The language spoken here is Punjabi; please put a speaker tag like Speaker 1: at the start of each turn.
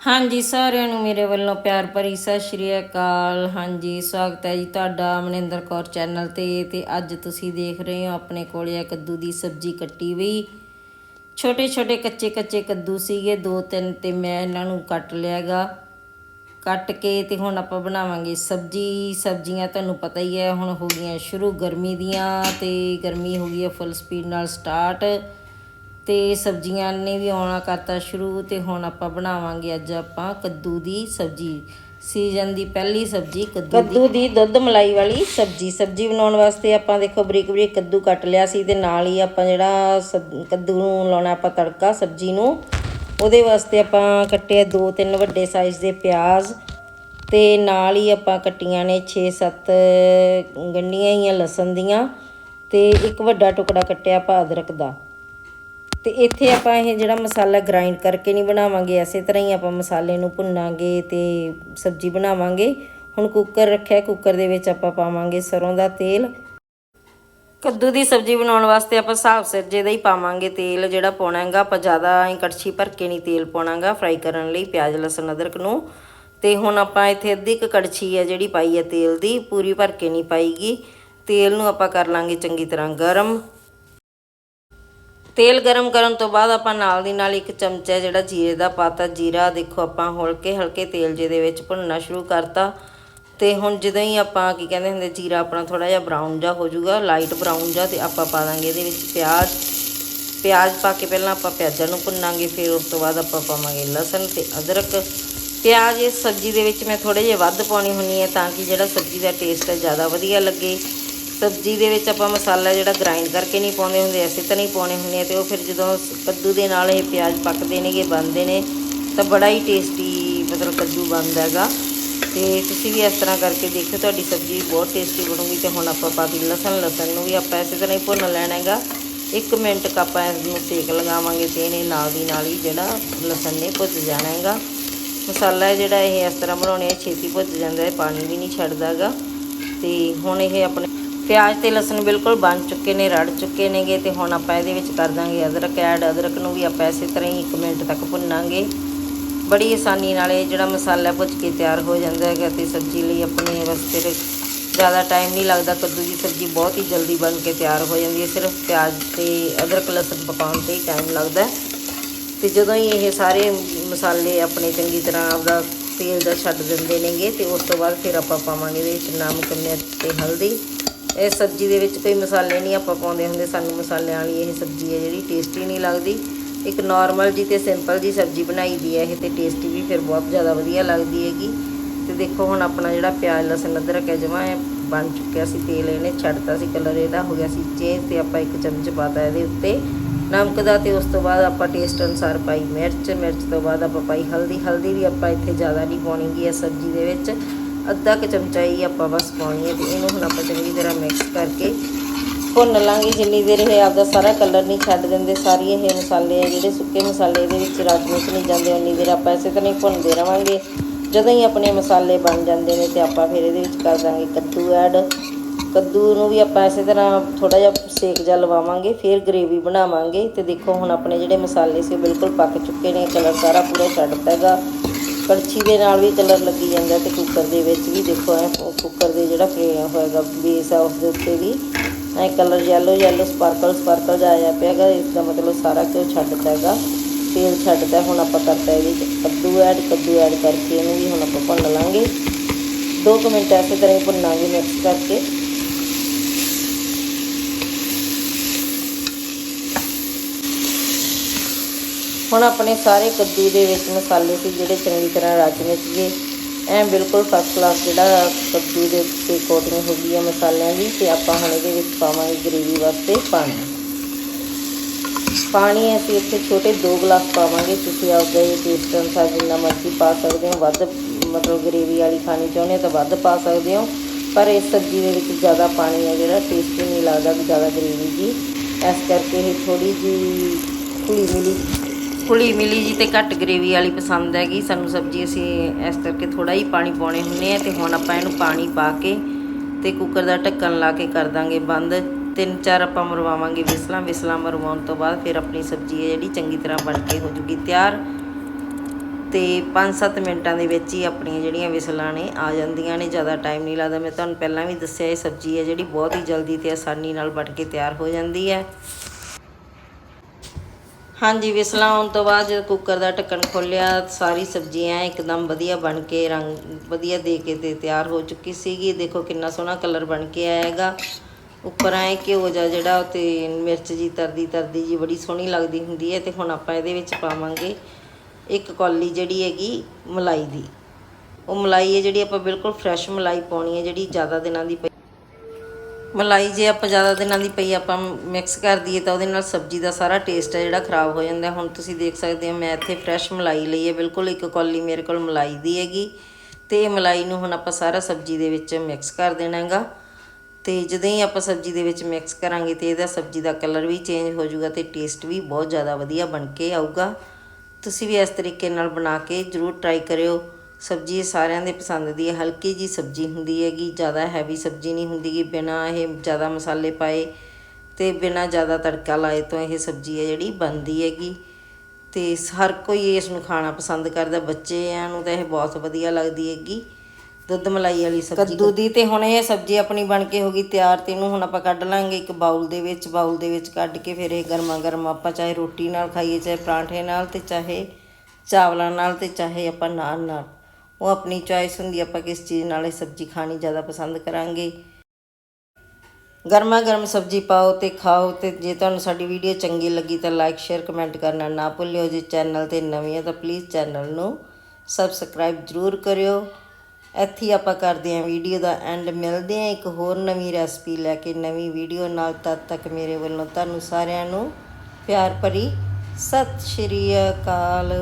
Speaker 1: ਹਾਂਜੀ, ਸਾਰਿਆਂ ਨੂੰ ਮੇਰੇ ਵੱਲੋਂ ਪਿਆਰ ਭਰੀ ਸਤਿ ਸ਼੍ਰੀ ਅਕਾਲ। ਹਾਂਜੀ, ਸਵਾਗਤ ਹੈ ਜੀ ਤੁਹਾਡਾ ਮਨਿੰਦਰ ਕੌਰ ਚੈਨਲ ਤੇ। ਤੇ ਅੱਜ ਤੁਸੀਂ ਦੇਖ ਰਹੇ ਹੋ ਆਪਣੇ ਕੋਲੇ ਆ ਕੱਦੂ ਦੀ ਸਬਜ਼ੀ ਕੱਟੀ ਹੋਈ। ਛੋਟੇ ਛੋਟੇ ਕੱਚੇ ਕੱਚੇ ਕੱਦੂ ਸੀਗੇ। ਦੋ, ਤਿੰਨ ਤੇ ਮੈਂ ਇਹਨਾਂ ਨੂੰ ਕੱਟ ਲਿਆਗਾ। ਕੱਟ ਕੇ ਤੇ ਹੁਣ ਆਪਾਂ ਬਣਾਵਾਂਗੇ ਸਬਜ਼ੀ। ਸਬਜ਼ੀਆਂ ਤੁਹਾਨੂੰ ਪਤਾ ਹੀ ਹੈ, ਹੁਣ ਹੋ ਗਈਆਂ ਸ਼ੁਰੂ ਗਰਮੀ ਦੀਆਂ ਤੇ ਗਰਮੀ ਹੋ ਗਈ ਹੈ ਫੁੱਲ ਸਪੀਡ ਨਾਲ ਸਟਾਰਟ ਤੇ ਸਬਜ਼ੀਆਂ ਨੇ ਵੀ ਆਉਣਾ ਕਰਤਾ ਸ਼ੁਰੂ ਤੇ ਹੁਣ ਆਪਾਂ ਬਣਾਵਾਂਗੇ ਅੱਜ ਆਪਾਂ ਕੱਦੂ ਦੀ ਸਬਜ਼ੀ। ਸੀਜ਼ਨ ਦੀ ਪਹਿਲੀ ਸਬਜ਼ੀ ਕੱਦੂ ਦੀ। ਕੱਦੂ ਦੀ ਦੁੱਧ ਮਲਾਈ ਵਾਲੀ ਸਬਜ਼ੀ। ਸਬਜ਼ੀ ਬਣਾਉਣ ਵਾਸਤੇ ਆਪਾਂ ਦੇਖੋ ਬਰੀਕ ਬਰੀਕ ਕੱਦੂ ਕੱਟ ਲਿਆ ਸੀ ਤੇ ਨਾਲ ਹੀ ਆਪਾਂ ਜਿਹੜਾ ਸਬ- ਕੱਦੂ ਨੂੰ ਲਾਉਣਾ ਆਪਾਂ ਤੜਕਾ ਸਬਜ਼ੀ ਨੂੰ, ਉਹਦੇ ਵਾਸਤੇ ਆਪਾਂ ਕੱਟਿਆ ਦੋ ਤਿੰਨ ਵੱਡੇ ਸਾਈਜ਼ ਦੇ ਪਿਆਜ਼ ਤੇ ਨਾਲ ਹੀ ਆਪਾਂ ਕੱਟੀਆਂ ਨੇ 6-7 ਗੰਢੀਆਂ ਹੀ ਲਸਣ ਦੀਆਂ ਤੇ ਇੱਕ ਵੱਡਾ ਟੁਕੜਾ ਕੱਟਿਆ ਆਪਾਂ ਅਦਰਕ ਦਾ। ਤੇ ਇੱਥੇ ਆਪਾਂ ਇਹ ਜਿਹੜਾ ਮਸਾਲਾ ਗ੍ਰਾਈਂਡ ਕਰਕੇ ਨਹੀਂ ਬਣਾਵਾਂਗੇ, ਐਸੇ ਤਰ੍ਹਾਂ ਹੀ ਆਪਾਂ ਮਸਾਲੇ ਨੂੰ ਭੁੰਨਾਂਗੇ ਤੇ ਸਬਜ਼ੀ ਬਣਾਵਾਂਗੇ। ਹੁਣ ਕੁੱਕਰ ਰੱਖਿਆ ਕੁੱਕਰ ਦੇ ਵਿੱਚ ਆਪਾਂ ਪਾਵਾਂਗੇ ਸਰੋਂ ਦਾ ਤੇਲ। ਕੱਦੂ ਦੀ ਸਬਜ਼ੀ ਬਣਾਉਣ ਵਾਸਤੇ ਆਪਾਂ ਹਿਸਾਬ ਸਿਰ ਜੇ ਦਾ ਹੀ ਪਾਵਾਂਗੇ ਤੇਲ, ਜਿਹੜਾ ਪਾਉਣਾ ਹੈਗਾ, ਆਪਾਂ ਜ਼ਿਆਦਾ ਹੀ ਕੜਛੀ ਭਰ ਕੇ ਨਹੀਂ ਤੇਲ ਪਾਉਣਾਗਾ ਫਰਾਈ ਕਰਨ ਲਈ ਪਿਆਜ਼, ਲਸਣ, ਅਦਰਕ ਨੂੰ। ਤੇ ਹੁਣ ਆਪਾਂ ਇੱਥੇ ਅੱਧੀ ਕੁ ਕੜਛੀ ਹੈ ਜਿਹੜੀ ਪਾਈ ਹੈ ਤੇਲ ਦੀ, ਪੂਰੀ ਭਰ ਕੇ ਨਹੀਂ ਪਾਈਗੀ। ਤੇਲ ਨੂੰ ਆਪਾਂ ਕਰ ਲਾਂਗੇ ਚੰਗੀ ਤਰ੍ਹਾਂ ਗਰਮ। ਤੇਲ ਗਰਮ ਕਰਨ ਤੋਂ ਬਾਅਦ ਆਪਾਂ ਨਾਲ ਦੀ ਨਾਲ ਇੱਕ ਚਮਚਾ ਜਿਹੜਾ ਜੀਰੇ ਦਾ ਪਾਤਾ, ਜੀਰਾ ਦੇਖੋ ਆਪਾਂ ਹਲਕੇ ਹਲਕੇ ਤੇਲ ਜਿਹਦੇ ਵਿੱਚ ਭੁੰਨਣਾ ਸ਼ੁਰੂ ਕਰਤਾ। ਤੇ ਹੁਣ ਜਦੋਂ ਹੀ ਆਪਾਂ ਕੀ ਕਹਿੰਦੇ ਹੁੰਦੇ, ਜੀਰਾ ਆਪਣਾ ਥੋੜਾ ਜਿਹਾ ਬਰਾਊਨ ਜਿਹਾ ਹੋ ਜਾਊਗਾ ਲਾਈਟ ਬਰਾਊਨ ਜਿਹਾ ਤੇ ਆਪਾਂ ਪਾ ਦਾਂਗੇ ਇਹਦੇ ਵਿੱਚ ਪਿਆਜ਼। ਪਿਆਜ਼ ਪਾ ਕੇ ਪਹਿਲਾਂ ਆਪਾਂ ਪਿਆਜ਼ਾਂ ਨੂੰ ਭੁੰਨਾਂਗੇ, ਫਿਰ ਉਸ ਤੋਂ ਬਾਅਦ ਆਪਾਂ ਪਾਵਾਂਗੇ ਲਸਣ ਤੇ ਅਦਰਕ। ਪਿਆਜ਼ ਇਸ ਸਬਜ਼ੀ ਦੇ ਵਿੱਚ ਮੈਂ ਥੋੜੇ ਜਿਹਾ ਵੱਧ ਪਾਉਣੀ ਹੁੰਨੀ ਹੈ ਤਾਂ ਕਿ ਜਿਹੜਾ ਸਬਜ਼ੀ ਦਾ ਟੇਸਟ ਹੈ ਜ਼ਿਆਦਾ ਵਧੀਆ ਲੱਗੇ। ਸਬਜ਼ੀ ਦੇ ਵਿੱਚ ਆਪਾਂ ਮਸਾਲਾ ਜਿਹੜਾ ਗ੍ਰਾਈਂਡ ਕਰਕੇ ਨਹੀਂ ਪਾਉਂਦੇ ਹੁੰਦੇ ਐਸੇ ਤਾਂ ਨਹੀਂ ਪਾਉਣੇ ਹੁੰਦੇ ਆ ਤੇ ਉਹ ਫਿਰ ਜਦੋਂ ਕੱਦੂ ਦੇ ਨਾਲ ਇਹ ਪਿਆਜ਼ ਪੱਕਦੇ ਨੇਗੇ, ਬਣਦੇ ਨੇ, ਤਾਂ ਬੜਾ ਹੀ ਟੇਸਟੀ ਮਤਲਬ ਕੱਦੂ ਬਣਦਾ ਹੈਗਾ। ਤੇ ਤੁਸੀਂ ਵੀ ਇਸ ਤਰ੍ਹਾਂ ਕਰਕੇ ਦੇਖਿਓ, ਤੁਹਾਡੀ ਸਬਜ਼ੀ ਬਹੁਤ ਟੇਸਟੀ ਬਣੂਗੀ ਤੇ ਹੁਣ ਆਪਾਂ ਪਾ ਦੀ ਲਸਣ ਲਸਣ ਨੂੰ ਵੀ ਆਪਾਂ ਇਸੇ ਤਰ੍ਹਾਂ ਹੀ ਭੁੰਨ ਲੈਣਾ ਹੈਗਾ। 1 ਮਿੰਟ ਕ ਆਪਾਂ ਇਸ ਨੂੰ ਸੇਕ ਲਗਾਵਾਂਗੇ ਤੇ ਇਹਨੇ ਨਾਲ ਦੀ ਨਾਲ ਹੀ ਜਿਹੜਾ ਲਸਣ ਨੇ ਭੁੱਜ ਜਾਣਾ ਹੈਗਾ। ਮਸਾਲਾ ਜਿਹੜਾ ਇਹ ਇਸ ਤਰ੍ਹਾਂ ਬਣਾਉਣੇ ਆ, ਛੇਤੀ ਭੁੱਜ ਜਾਂਦਾ ਹੈ, ਪਾਣੀ ਵੀ ਨਹੀਂ ਛੱਡਦਾਗਾ ਤੇ ਹੁਣ ਇਹ ਆਪਣੇ ਪਿਆਜ਼ ਤੇ ਲਸਣ ਬਿਲਕੁਲ ਬਣ ਚੁੱਕੇ ਨੇ, ਰੜ ਚੁੱਕੇ ਨੇਗੇ ਤੇ ਹੁਣ ਆਪਾਂ ਇਹਦੇ ਵਿੱਚ ਕਰ ਦਾਂਗੇ ਅਦਰਕ ਐਡ। ਅਦਰਕ ਨੂੰ ਵੀ ਆਪਾਂ ਇਸੇ ਤਰ੍ਹਾਂ ਹੀ 1 ਮਿੰਟ ਤੱਕ ਭੁੰਨਾਂਗੇ। ਬੜੀ ਆਸਾਨੀ ਨਾਲ ਇਹ ਜਿਹੜਾ ਮਸਾਲਾ ਭੁੱਜ ਕੇ ਤਿਆਰ ਹੋ ਜਾਂਦਾ ਹੈਗਾ ਤੇ ਸਬਜ਼ੀ ਲਈ ਆਪਣੇ ਵਾਸਤੇ ਜ਼ਿਆਦਾ ਟਾਈਮ ਨਹੀਂ ਲੱਗਦਾ, ਕੱਦੂ ਦੀ ਸਬਜ਼ੀ ਬਹੁਤ ਹੀ ਜਲਦੀ ਬਣ ਕੇ ਤਿਆਰ ਹੋ ਜਾਂਦੀ ਹੈ। ਸਿਰਫ ਪਿਆਜ਼ ਤੇ ਅਦਰਕ, ਲਸਣ ਪਕਾਉਣ ਤੇ ਹੀ ਟਾਈਮ ਲੱਗਦਾ ਹੈ। ਤੇ ਜਦੋਂ ਹੀ ਇਹ ਸਾਰੇ ਮਸਾਲੇ ਆਪਣੇ ਚੰਗੀ ਤਰ੍ਹਾਂ ਆਪਦਾ ਤੇਲ ਦਾ ਛੱਡ ਦਿੰਦੇ ਨੇਗੇ ਤੇ ਉਸ ਤੋਂ ਬਾਅਦ ਫਿਰ ਆਪਾਂ ਪਾਵਾਂਗੇ ਇਹਦੇ ਵਿੱਚ ਨਮਕ, ਮਿਰਚ ਤੇ ਹਲਦੀ। ਇਹ ਸਬਜ਼ੀ ਦੇ ਵਿੱਚ ਕੋਈ ਮਸਾਲੇ ਨਹੀਂ ਆਪਾਂ ਪਾਉਂਦੇ ਹੁੰਦੇ, ਸਾਨੂੰ ਮਸਾਲਿਆਂ ਵਾਲੀ ਇਹ ਸਬਜ਼ੀ ਹੈ ਜਿਹੜੀ ਟੇਸਟੀ ਨਹੀਂ ਲੱਗਦੀ। ਇੱਕ ਨਾਰਮਲ ਜੀ ਤੇ ਸਿੰਪਲ ਜੀ ਸਬਜ਼ੀ ਬਣਾਈ ਦੀ ਹੈ ਇਹ ਤੇ ਟੇਸਟੀ ਵੀ ਫਿਰ ਬਹੁਤ ਜ਼ਿਆਦਾ ਵਧੀਆ ਲੱਗਦੀ ਹੈਗੀ। ਤੇ ਦੇਖੋ ਹੁਣ ਆਪਣਾ ਜਿਹੜਾ ਪਿਆਜ਼, ਲਸਣ, ਅਦਰਕ ਹੈ, ਜਮਾ ਬਣ ਚੁੱਕਿਆ ਸੀ, ਤੇਲ ਇਹਨੇ ਛੱਡਤਾ ਸੀ ਕਲਰ ਇਹਦਾ ਹੋ ਗਿਆ ਸੀ ਚੇਂਜ ਤੇ ਆਪਾਂ ਇੱਕ ਚਮਚ ਪਾਤਾ ਇਹਦੇ ਉੱਤੇ। ਨਮਕ ਦਾ ਤੇ ਉਸ ਤੋਂ ਬਾਅਦ ਆਪਾਂ ਟੇਸਟ ਅਨੁਸਾਰ ਪਾਈ ਮਿਰਚ ਮਿਰਚ ਤੋਂ ਬਾਅਦ ਆਪਾਂ ਪਾਈ ਹਲਦੀ ਹਲਦੀ ਵੀ ਆਪਾਂ ਇੱਥੇ ਜ਼ਿਆਦਾ ਨਹੀਂ ਪਾਉਣੀਗੀ ਇਸ ਸਬਜ਼ੀ ਦੇ ਵਿੱਚ। ਅੱਧਾ ਕੁ ਚਮਚਾ ਹੀ ਆਪਾਂ ਬਸ ਪਾਉਣੀ ਹੈ ਤੇ ਇਹਨੂੰ ਹੁਣ ਆਪਾਂ ਚੰਗੀ ਤਰ੍ਹਾਂ ਮਿਕਸ ਕਰਕੇ ਭੁੰਨ ਲਾਂਗੇ। ਜਿੰਨੀ ਦੇਰ ਇਹ ਆਪਦਾ ਸਾਰਾ ਕਲਰ ਨਹੀਂ ਛੱਡ ਦਿੰਦੇ, ਸਾਰੇ ਇਹ ਮਸਾਲੇ ਆ ਜਿਹੜੇ ਸੁੱਕੇ ਮਸਾਲੇ ਇਹਦੇ ਵਿੱਚ ਰਚ ਮਿਚ ਨਹੀਂ ਜਾਂਦੇ, ਉਨੀ ਦੇਰ ਆਪਾਂ ਇਸੇ ਤਰ੍ਹਾਂ ਹੀ ਭੁੰਨਦੇ ਰਵਾਂਗੇ। ਜਦੋਂ ਹੀ ਆਪਣੇ ਮਸਾਲੇ ਬਣ ਜਾਂਦੇ ਨੇ ਤੇ ਆਪਾਂ ਫਿਰ ਇਹਦੇ ਵਿੱਚ ਕਰ ਦਾਂਗੇ ਕੱਦੂ ਐਡ ਕੱਦੂ ਨੂੰ ਵੀ ਆਪਾਂ ਇਸੇ ਤਰ੍ਹਾਂ ਥੋੜਾ ਜਿਹਾ ਸੇਕ ਜਿਹਾ ਲਵਾਵਾਂਗੇ, ਫਿਰ ਗ੍ਰੇਵੀ ਬਣਾਵਾਂਗੇ। ਤੇ ਦੇਖੋ ਹੁਣ ਆਪਣੇ ਜਿਹੜੇ ਮਸਾਲੇ ਸੀ ਉਹ ਬਿਲਕੁਲ ਪੱਕ ਚੁੱਕੇ ਨੇ ਕਲਰ ਸਾਰਾ ਪੂਰਾ ਛੱਡ ਛੱਡਤਾ ਹੈਗਾ। ਕੜਛੀ ਦੇ ਨਾਲ ਵੀ ਕਲਰ ਲੱਗੀ ਜਾਂਦਾ ਤੇ ਕੁੱਕਰ ਦੇ ਵਿੱਚ ਵੀ ਦੇਖੋ ਐ ਕੁੱਕਰ ਦੇ ਜਿਹੜਾ ਫਰੇਮ ਹੋਏਗਾ ਬੇਸ ਆ ਉਸ ਦੇ ਉੱਤੇ ਵੀ ਐ colour yellow yellow sparkle sparkle ਜਾਇਆ ਆਇਆ ਪਿਆ ਹੈਗਾ ਇਸ ਦਾ ਮਤਲਬ ਸਾਰਾ ਕਿਉਂ ਛੱਡਤਾ ਹੈਗਾ, ਤੇਲ ਛੱਡਦਾ ਹੁਣ ਆਪਾਂ ਕਰਤਾ ਇਹਦੇ ਵਿੱਚ ਕੱਦੂ ਐਡ ਕੱਦੂ ਐਡ ਕਰਕੇ ਇਹਨੂੰ ਵੀ ਹੁਣ ਆਪਾਂ ਭੁੰਨ ਲਾਂਗੇ। 2 ਮਿੰਟ ਐਸੇ ਤਰ੍ਹਾਂ ਹੀ ਭੁੰਨਾਂਗੇ ਮਿਕਸ ਕਰਕੇ। ਹੁਣ ਆਪਣੇ ਸਾਰੇ ਕੱਦੂ ਦੇ ਵਿੱਚ ਮਸਾਲੇ ਸੀ ਜਿਹੜੇ ਚੰਗੀ ਤਰ੍ਹਾਂ ਰਚ ਮਿਚ ਗਏ ਐ ਬਿਲਕੁਲ ਫਸਟ ਕਲਾਸ ਜਿਹੜਾ ਕੱਦੂ ਦੇ ਉੱਤੇ ਕੋਟਿੰਗ ਹੋ ਗਈ ਹੈ ਮਸਾਲਿਆਂ ਦੀ ਤੇ ਆਪਾਂ ਹੁਣ ਇਹਦੇ ਵਿੱਚ ਪਾਵਾਂਗੇ ਗ੍ਰੇਵੀ ਵਾਸਤੇ ਪਾਣੀ। ਪਾਣੀ ਅਸੀਂ ਇੱਥੇ ਛੋਟੇ 2 ਗਲਾਸ ਪਾਵਾਂਗੇ। ਤੁਸੀਂ ਆਪਦੇ ਟੇਸਟ ਅਨੁਸਾਰ ਜਿੰਨਾ ਮਰਜ਼ੀ ਪਾ ਸਕਦੇ ਹੋ। ਵੱਧ ਮਤਲਬ ਗ੍ਰੇਵੀ ਵਾਲੀ ਖਾਣੀ ਚਾਹੁੰਦੇ ਹੋ ਤਾਂ ਵੱਧ ਪਾ ਸਕਦੇ ਹੋ। ਪਰ ਇਸ ਸਬਜ਼ੀ ਦੇ ਵਿੱਚ ਜ਼ਿਆਦਾ ਪਾਣੀ ਹੈ ਜਿਹੜਾ ਟੇਸਟੀ ਨਹੀਂ ਲੱਗਦਾ ਵੀ ਜ਼ਿਆਦਾ ਗ੍ਰੇਵੀ ਜੀ ਇਸ ਕਰਕੇ ਇਹ ਥੋੜੀ ਜੀ ਖੁੱਲੀ ਮਿਲੀ। ਘੁਲੀ ਮਿਲੀ ਜੀ ਤੇ ਘੱਟ ਗ੍ਰੇਵੀ ਵਾਲੀ ਪਸੰਦ ਹੈਗੀ। ਸਾਨੂੰ ਸਬਜ਼ੀ ਅਸੀਂ ਇਸ ਕਰਕੇ ਥੋੜਾ ਹੀ ਪਾਣੀ ਪਾਉਣੇ ਹੁੰਨੇ ਆ ਤੇ ਹੁਣ ਆਪਾਂ ਇਹਨੂੰ ਪਾਣੀ ਪਾ ਕੇ ਤੇ ਕੁੱਕਰ ਦਾ ਢੱਕਣ ਲਾ ਕੇ ਕਰ ਦਾਂਗੇ ਬੰਦ। ਤਿੰਨ ਚਾਰ ਆਪਾਂ ਮਰਵਾਵਾਂਗੇ ਵਿਸਲਾਂ। ਵਿਸਲਾਂ ਮਰਵਾਉਣ ਤੋਂ ਬਾਅਦ ਫਿਰ ਆਪਣੀ ਸਬਜ਼ੀ ਹੈ ਜਿਹੜੀ ਚੰਗੀ ਤਰ੍ਹਾਂ ਬਣ ਕੇ ਹੋ ਜੂਗੀ ਤਿਆਰ। ਤੇ 5-7 ਮਿੰਟਾਂ ਦੇ ਵਿੱਚ ਹੀ ਆਪਣੀਆਂ ਜਿਹੜੀਆਂ ਵਿਸਲਾਂ ਨੇ ਆ ਜਾਂਦੀਆਂ ਨੇ। ਜ਼ਿਆਦਾ ਟਾਈਮ ਨਹੀਂ ਲੱਗਦਾ। ਮੈਂ ਤੁਹਾਨੂੰ ਪਹਿਲਾਂ ਵੀ ਦੱਸਿਆ, ਇਹ ਸਬਜ਼ੀ ਹੈ ਜਿਹੜੀ ਬਹੁਤ ਹੀ ਜਲਦੀ ਤੇ ਆਸਾਨੀ ਨਾਲ ਬਣ ਕੇ ਤਿਆਰ ਹੋ ਜਾਂਦੀ ਹੈ। ਹਾਂਜੀ, ਵਿਸਲਾਂ ਆਉਣ ਤੋਂ ਬਾਅਦ ਜਦੋਂ ਕੁੱਕਰ ਦਾ ਢੱਕਣ ਖੋਲ੍ਹਿਆ, ਸਾਰੀ ਸਬਜ਼ੀਆਂ ਇੱਕਦਮ ਵਧੀਆ ਬਣ ਕੇ ਰੰਗ, ਵਧੀਆ ਦੇ ਕੇ ਤੇ ਤਿਆਰ ਹੋ ਚੁੱਕੀ ਸੀਗੀ। ਦੇਖੋ ਕਿੰਨਾ ਸੋਹਣਾ ਕਲਰ ਬਣ ਕੇ ਆਇਆ ਹੈਗਾ ਉੱਪਰ ਆਏ ਘਿਓ ਜਿਹਾ ਜਿਹੜਾ ਤੇ ਮਿਰਚ ਜੀ ਤਰਦੀ ਤਰਦੀ ਜੀ ਬੜੀ ਸੋਹਣੀ ਲੱਗਦੀ ਹੁੰਦੀ ਹੈ ਤੇ ਹੁਣ ਆਪਾਂ ਇਹਦੇ ਵਿੱਚ ਪਾਵਾਂਗੇ ਇੱਕ ਕੌਲੀ ਜਿਹੜੀ ਹੈਗੀ ਮਲਾਈ ਦੀ। ਉਹ ਮਲਾਈ ਹੈ ਜਿਹੜੀ ਆਪਾਂ ਬਿਲਕੁਲ ਫਰੈਸ਼ ਮਲਾਈ ਪਾਉਣੀ ਹੈ ਜਿਹੜੀ ਜ਼ਿਆਦਾ ਦਿਨਾਂ ਦੀ ਪਈ ਮਲਾਈ ਜੇ ਆਪਾਂ ਜ਼ਿਆਦਾ ਦਿਨਾਂ ਦੀ ਪਈ ਆਪਾਂ ਮਿਕਸ ਕਰ ਦਈਏ ਤਾਂ ਉਹਦੇ ਨਾਲ ਸਬਜ਼ੀ ਦਾ ਸਾਰਾ ਟੇਸਟ ਹੈ ਜਿਹੜਾ ਖਰਾਬ ਹੋ ਜਾਂਦਾ। ਹੁਣ ਤੁਸੀਂ ਦੇਖ ਸਕਦੇ ਹੋ ਮੈਂ ਇੱਥੇ ਫਰੈਸ਼ ਮਲਾਈ ਲਈ ਹੈ, ਬਿਲਕੁਲ ਇੱਕ ਕੌਲੀ ਮੇਰੇ ਕੋਲ ਮਲਾਈ ਦੀ ਹੈਗੀ। ਤੇ ਇਹ ਮਲਾਈ ਨੂੰ ਹੁਣ ਆਪਾਂ ਸਾਰਾ ਸਬਜ਼ੀ ਦੇ ਵਿੱਚ ਮਿਕਸ ਕਰ ਦੇਣਾ ਹੈਗਾ ਤੇ ਜਦੋਂ ਹੀ ਆਪਾਂ ਸਬਜ਼ੀ ਦੇ ਵਿੱਚ ਮਿਕਸ ਕਰਾਂਗੇ ਤੇ ਇਹਦਾ ਸਬਜ਼ੀ ਦਾ ਕਲਰ ਵੀ ਚੇਂਜ ਹੋ ਜਾਊਗਾ ਤੇ ਟੇਸਟ ਵੀ ਬਹੁਤ ਜ਼ਿਆਦਾ ਵਧੀਆ ਬਣ ਕੇ ਆਊਗਾ। ਤੁਸੀਂ ਵੀ ਇਸ ਤਰੀਕੇ ਨਾਲ ਬਣਾ ਕੇ ਜਰੂਰ ਟਰਾਈ ਕਰਿਓ। ਸਬਜ਼ੀ ਸਾਰਿਆਂ ਦੇ ਪਸੰਦ ਦੀ ਹੈ। ਹਲਕੀ ਜੀ ਸਬਜ਼ੀ ਹੁੰਦੀ ਹੈਗੀ ਜ਼ਿਆਦਾ ਹੈਵੀ ਸਬਜ਼ੀ ਨਹੀਂ ਹੁੰਦੀ ਗੀ ਬਿਨਾ ਇਹ ਜ਼ਿਆਦਾ ਮਸਾਲੇ ਪਾਏ ਤੇ ਬਿਨਾ ਜ਼ਿਆਦਾ ਤੜਕਾ ਲਾਏ ਤੋਂ ਇਹ ਸਬਜ਼ੀ ਹੈ ਜਿਹੜੀ ਬਣਦੀ ਹੈਗੀ। ਤੇ ਹਰ ਕੋਈ ਇਸ ਨੂੰ ਖਾਣਾ ਪਸੰਦ ਕਰਦਾ। ਬੱਚਿਆਂ ਨੂੰ ਤਾਂ ਇਹ ਬਹੁਤ ਵਧੀਆ ਲੱਗਦੀ ਹੈਗੀ। ਦੁੱਧ ਮਲਾਈ ਵਾਲੀ ਸਬਜ਼ੀ ਕੱਦੂ ਦੀ ਤੇ ਹੁਣ ਇਹ ਸਬਜ਼ੀ ਆਪਣੀ ਬਣ ਕੇ ਹੋ ਗਈ ਤਿਆਰ ਤੇ ਇਹਨੂੰ ਹੁਣ ਆਪਾਂ ਕੱਢ ਲਾਂਗੇ ਇੱਕ ਬਾਉਲ ਦੇ ਵਿੱਚ। ਬਾਉਲ ਦੇ ਵਿੱਚ ਕੱਢ ਕੇ ਫਿਰ ਇਹ ਗਰਮਾ ਗਰਮ ਆਪਾਂ ਚਾਹੇ ਰੋਟੀ ਨਾਲ ਖਾਈਏ ਚਾਹੇ ਪਰਾਂਠੇ ਨਾਲ ਤੇ ਚਾਹੇ ਚਾਵਲਾਂ ਨਾਲ ਤੇ ਚਾਹੇ ਆਪਾਂ ਨਾਨ ਨਾਲ। ਉਹ ਆਪਣੀ ਚੋਇਸ ਹੁੰਦੀ ਆਪਾਂ ਕਿਸ ਚੀਜ਼ ਨਾਲ ਇਹ ਸਬਜ਼ੀ ਖਾਣੀ ਜ਼ਿਆਦਾ ਪਸੰਦ ਕਰਾਂਗੇ। ਗਰਮਾ ਗਰਮ ਸਬਜ਼ੀ ਪਾਓ ਤੇ ਖਾਓ ਤੇ ਜੇ ਤੁਹਾਨੂੰ ਸਾਡੀ ਵੀਡੀਓ ਚੰਗੀ ਲੱਗੀ ਤਾਂ ਲਾਈਕ ਸ਼ੇਅਰ ਕਮੈਂਟ ਕਰਨਾ ਨਾ ਭੁੱਲਿਓ ਜੇ। ਚੈਨਲ ਤੇ ਨਵੇਂ ਆ ਤਾਂ ਪਲੀਜ਼ ਚੈਨਲ ਨੂੰ ਸਬਸਕ੍ਰਾਈਬ ਜ਼ਰੂਰ ਕਰਿਓ। ਇੱਥੇ ਆਪਾਂ ਕਰਦੇ ਹਾਂ ਵੀਡੀਓ ਦਾ ਐਂਡ ਮਿਲਦੇ ਹਾਂ ਇੱਕ ਹੋਰ ਨਵੀਂ ਰੈਸਪੀ ਲੈ ਕੇ ਨਵੀਂ ਵੀਡੀਓ ਨਾਲ। ਤਦ ਤੱਕ ਮੇਰੇ ਵੱਲੋਂ ਤੁਹਾਨੂੰ ਸਾਰਿਆਂ ਨੂੰ ਪਿਆਰ ਭਰੀ ਸਤਿ ਸ਼੍ਰੀ ਅਕਾਲ।